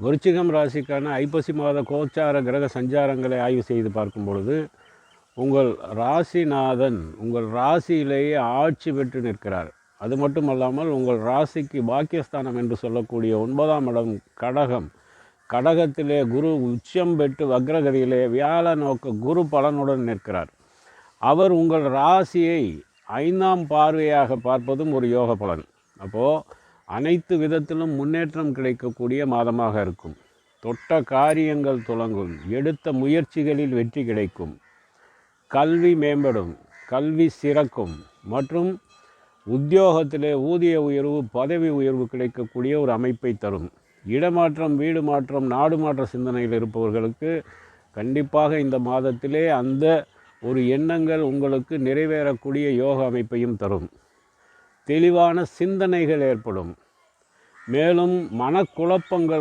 விருச்சிகம் ராசிக்கான ஐப்பசி மாத கோச்சார கிரக சஞ்சாரங்களை ஆய்வு செய்து பார்க்கும் பொழுது உங்கள் ராசிநாதன் உங்கள் ராசியிலேயே ஆட்சி பெற்று நிற்கிறார். அது மட்டும் அல்லாமல் உங்கள் ராசிக்கு பாக்கியஸ்தானம் என்று சொல்லக்கூடிய ஒன்பதாம் இடம் கடகம். கடகத்திலே குரு உச்சம் பெற்று வக்ரகதியிலே வியாழ நோக்க குரு பலனுடன் நிற்கிறார். அவர் உங்கள் ராசியை ஐந்தாம் பார்வையாக பார்ப்பதும் ஒரு யோக பலன். அப்போது அனைத்து விதத்திலும் முன்னேற்றம் கிடைக்கக்கூடிய மாதமாக இருக்கும். தொட்ட காரியங்கள் தொடங்கும் எடுத்த முயற்சிகளில் வெற்றி கிடைக்கும். கல்வி மேம்படும். கல்வி சிறக்கும். மற்றும் உத்தியோகத்திலே ஊதிய உயர்வு பதவி உயர்வு கிடைக்கக்கூடிய ஒரு அமைப்பை தரும். இடமாற்றம் வீடு மாற்றம் நாடு மாற்ற சிந்தனையில் இருப்பவர்களுக்கு கண்டிப்பாக இந்த மாதத்திலே அந்த ஒரு எண்ணங்கள் உங்களுக்கு நிறைவேறக்கூடிய யோக அமைப்பையும் தரும். தெளிவான சிந்தனைகள் ஏற்படும். மேலும் மனக்குழப்பங்கள்